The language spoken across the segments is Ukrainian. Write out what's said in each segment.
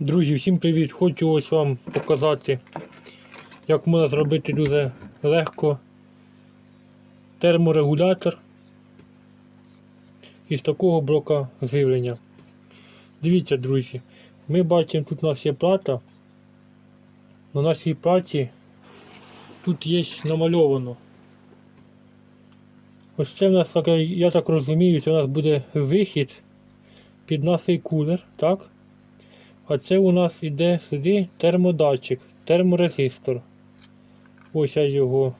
Друзі, всім привіт! Хочу ось вам показати, як можна зробити дуже легко терморегулятор із такого блока живлення. Дивіться, друзі, ми бачимо, тут у нас є плата. На нашій платі тут є намальовано. Ось це в нас я так розумію, це у нас буде вихід під наш кулер, так? А це у нас іде сюди термодатчик, терморезистор. Ось я його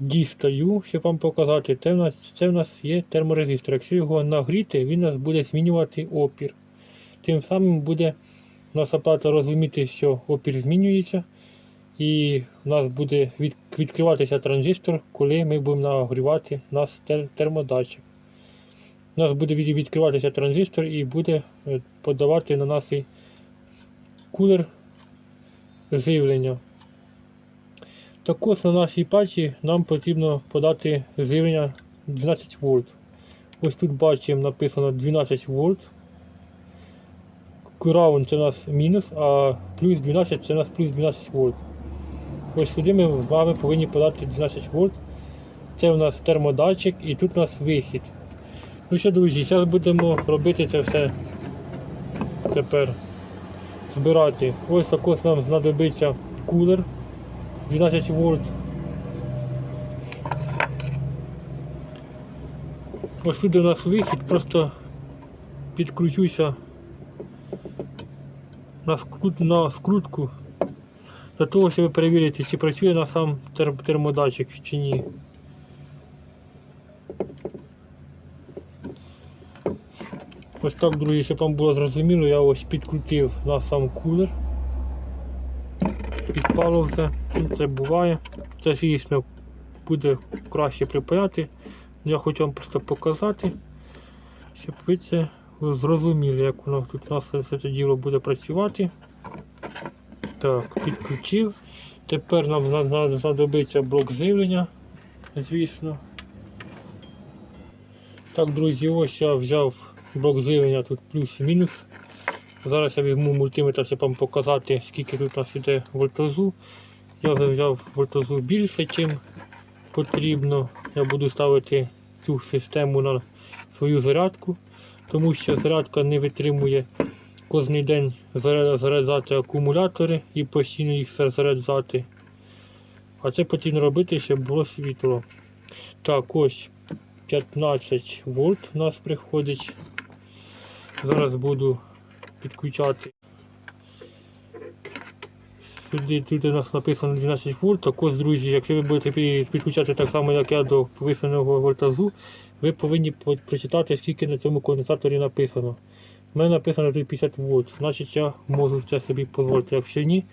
дістаю, щоб вам показати. Це в нас, це в нас є терморезистор. Якщо його нагріти, він у нас буде змінювати опір. Тим самим буде наша плата розуміти, що опір змінюється. І у нас буде від, відкриватися транзистор, коли ми будемо нагрівати наш термодатчик. У нас буде відкриватися транзистор і буде е, подавати на наш кулер живлення. Також на нашій пачі нам потрібно подати живлення 12 вольт. Ось тут бачимо написано 12 вольт. Ground це у нас мінус, а плюс 12 це у нас плюс 12 вольт. Ось сюди ми з вами повинні подати 12 вольт. Це у нас термодатчик і тут у нас вихід. Ну що, друзі, зараз будемо робити це все тепер. Збирати. Ось також нам знадобиться кулер 12 вольт. Ось сюди у нас вихід, просто підкручуся на, скрут, на скрутку для того, щоб перевірити, чи працює на сам тер, термодатчик чи ні. Ось так, друзі, щоб вам було зрозуміло, я ось підкрутив на сам кулер. Підпало все, Ну, це буває. Це звісно буде краще припаяти. Я хочу вам просто показати, щоб ви це зрозуміли, як воно тут у нас все це діло буде працювати. Так, підключив. Тепер нам зна- зна- знадобиться блок живлення, звісно. Так, друзі, ось я взяв блок живлення тут плюс і мінус. Зараз я візьму мультиметр, щоб вам показати, скільки тут у нас іде вольтозу. Я вже взяв вольтозу більше, ніж потрібно. Я буду ставити цю систему на свою зарядку, тому що зарядка не витримує кожен день заряджати акумулятори і постійно їх заряджати. А це потрібно робити, щоб було світло. Так, ось 15 вольт у нас приходить. Зараз буду підключати. Сюди тут у нас написано 12 вольт. Також, друзі, якщо ви будете підключати так само, як я до повишеного вольтажу, ви повинні прочитати, скільки на цьому конденсаторі написано. У мене написано тут 50 вольт, значить я можу це собі дозволити. Якщо ні,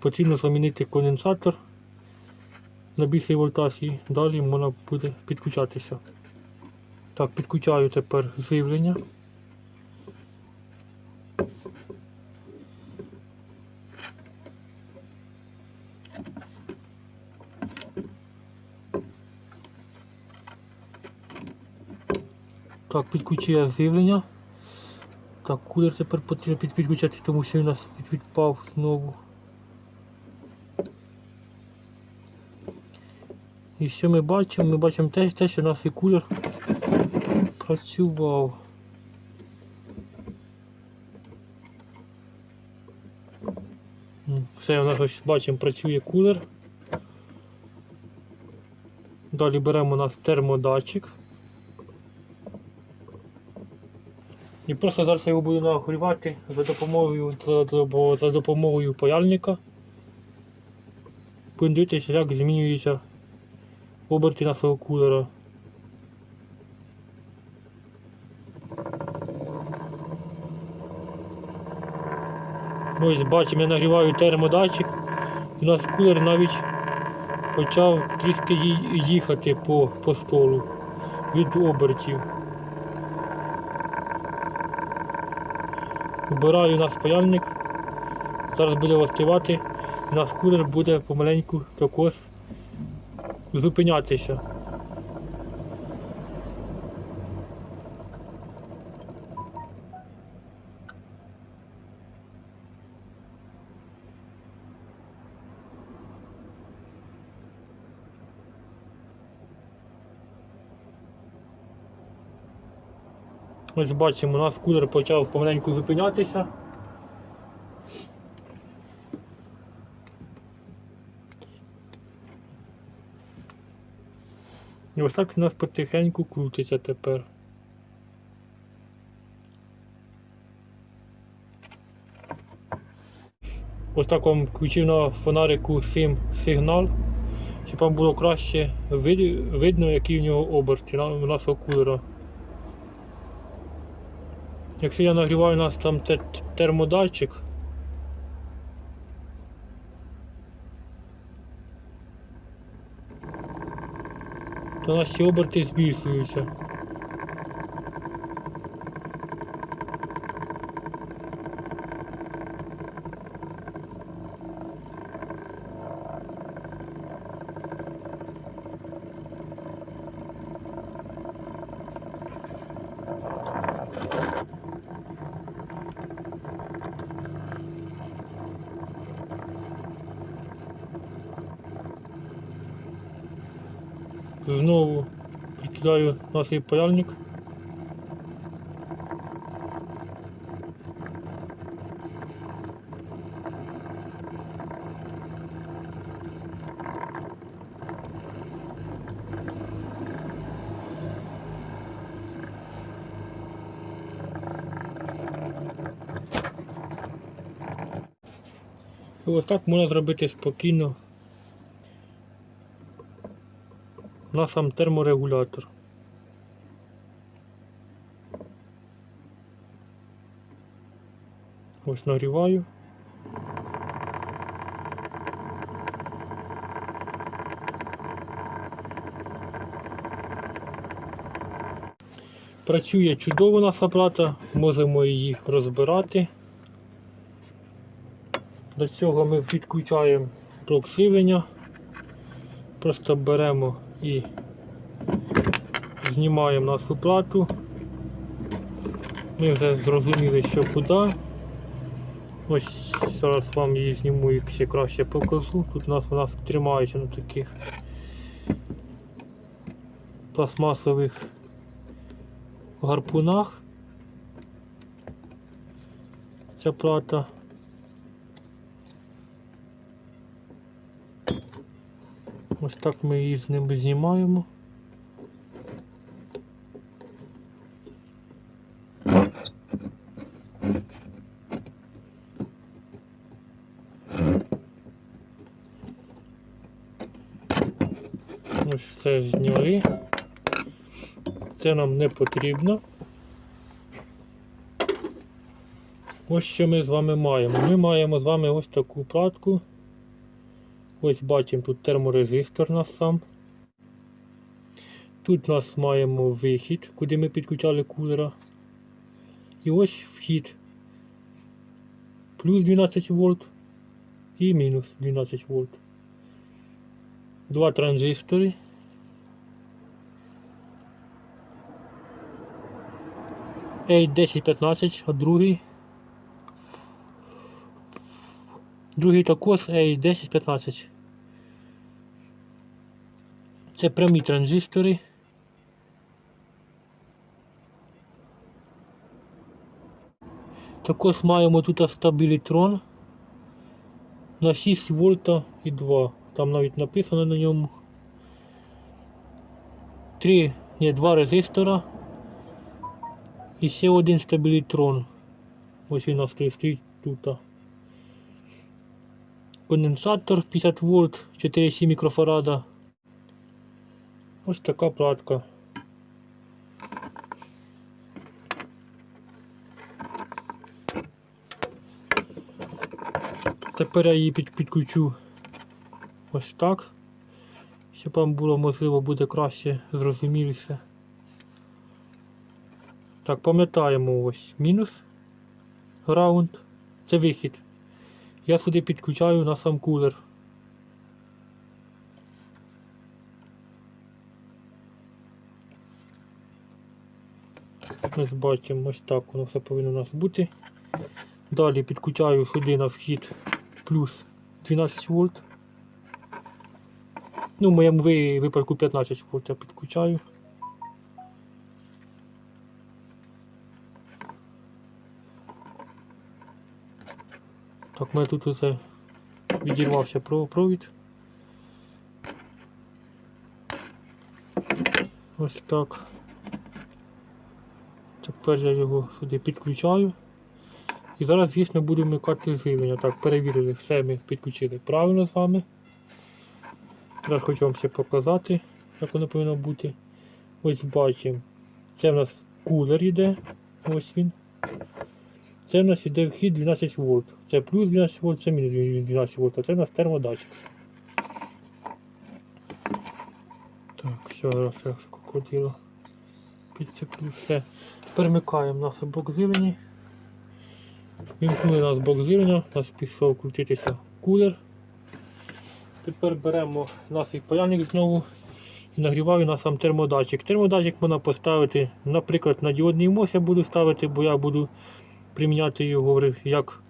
потрібно замінити конденсатор на більший вольтаж і далі можна буде підключатися. Так, підключаю тепер живлення. Так, підключив я живлення. Так, кулер тепер потрібно під- підключати, тому що він у нас відпав знову. І що ми бачимо? Ми бачимо те, те що у нас і кулер працював. Все, у нас ось бачимо, працює кулер. Далі беремо у нас термодатчик. І просто зараз я його буду нагрівати за допомогою, за, за- допомогою паяльника. Дивитися, як змінюються оберти нашого кулера. Ось бачимо, я нагріваю термодатчик. У нас кулер навіть почав трішки їхати по, по столу від обертів. Вбираю наш паяльник. Зараз буде остивати. Наш кулер буде помаленьку також зупинятися. Ось бачимо, у нас кулер почав помаленьку зупинятися. І ось так у нас потихеньку крутиться тепер. Ось так вам включив на фонарику сим сигнал, щоб вам було краще видно, який в нього оберти на- у нашого кулера. Якщо я нагріваю у нас там те- термодатчик, то наші оберти збільшуються. Знову прикидаю наш паяльник. І ось так можна зробити спокійно на сам терморегулятор. Ось нагріваю. Працює чудово наша плата, можемо її розбирати. До цього ми відключаємо блок живлення. Просто беремо і знімаємо нашу плату. Ми вже зрозуміли, що куди. Ось зараз вам її зніму і ще краще покажу. Тут у нас вона тримається на таких пластмасових гарпунах. Ця плата. Ось так ми її з ними знімаємо. Ось все зняли. Це нам не потрібно. Ось що ми з вами маємо. Ми маємо з вами ось таку платку. Ось бачимо тут терморезистор у нас сам. Тут у нас маємо вихід, куди ми підключали кулера. І ось вхід. Плюс 12 вольт і мінус 12 вольт. Два транзистори. A1015, а другий. Другий також A1015. Це прямі транзистори. Також маємо тут стабілітрон на 6 вольта і 2. Там навіть написано на ньому. Три, ні, два резистора. І ще один стабілітрон. Ось він у нас стоїть тут. Конденсатор 50 вольт, 4,7 мікрофарада. Ось така платка. Тепер я її підключу ось так, щоб вам було можливо буде краще зрозуміліше. Так, пам'ятаємо ось мінус граунд. Це вихід. Я сюди підключаю на сам кулер. плотність бачимо, ось так воно все повинно у нас бути. Далі підключаю сюди на вхід плюс 12 вольт. Ну, в моєму випадку 15 вольт я підключаю. Так, у мене тут оце відірвався провід. Ось так. Тепер я його сюди підключаю. І зараз, звісно, буду вмикати живлення. Так, перевірили, все ми підключили правильно з вами. Зараз хочу вам ще показати, як воно повинно бути. Ось бачимо. Це в нас кулер іде. Ось він. Це в нас іде вхід 12 вольт. Це плюс 12 вольт, це мінус 12 вольт, а це у нас термодатчик. Так, ще раз я крокодило підцеплю. Перемикаємо наш блок живлення. Вімкнули нас блок живлення, у нас пішов крутитися кулер. Тепер беремо наш паяльник знову і нагріваю на сам термодатчик. Термодатчик можна поставити, наприклад, на діодний мос я буду ставити, бо я буду приміняти його як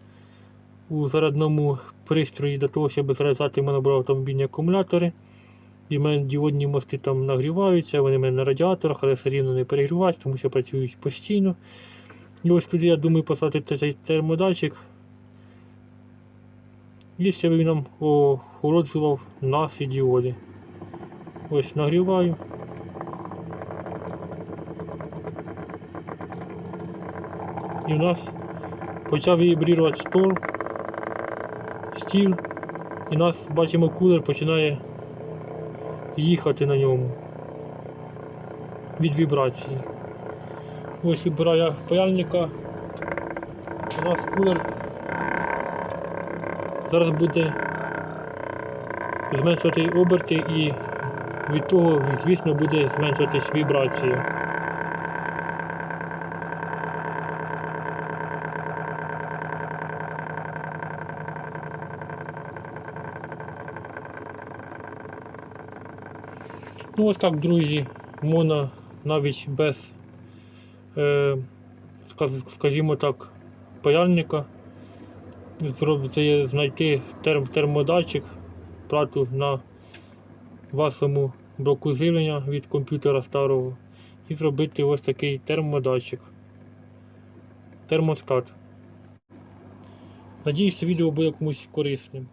у зарядному пристрої для того, щоб заряджати були автомобільні акумулятори. І в мене діодні мости там нагріваються, вони в мене на радіаторах, але все рівно не перегріваються, тому що працюють постійно. І ось туди я думаю поставити цей термодатчик. І щоб він нам охолоджував наші діоди. Ось нагріваю. І в нас почав вібрувати стол, стіл, і нас бачимо кулер починає їхати на ньому від вібрації. Ось вибираю паяльника. У нас кулер зараз буде зменшувати оберти і від того, звісно, буде зменшуватись вібрація. Ну ось так, друзі, можна навіть без, е, скажімо так, паяльника знайти терм, термодатчик, плату на вашому блоку живлення від комп'ютера старого і зробити ось такий термодатчик. Термостат. Надіюсь, це відео буде комусь корисним.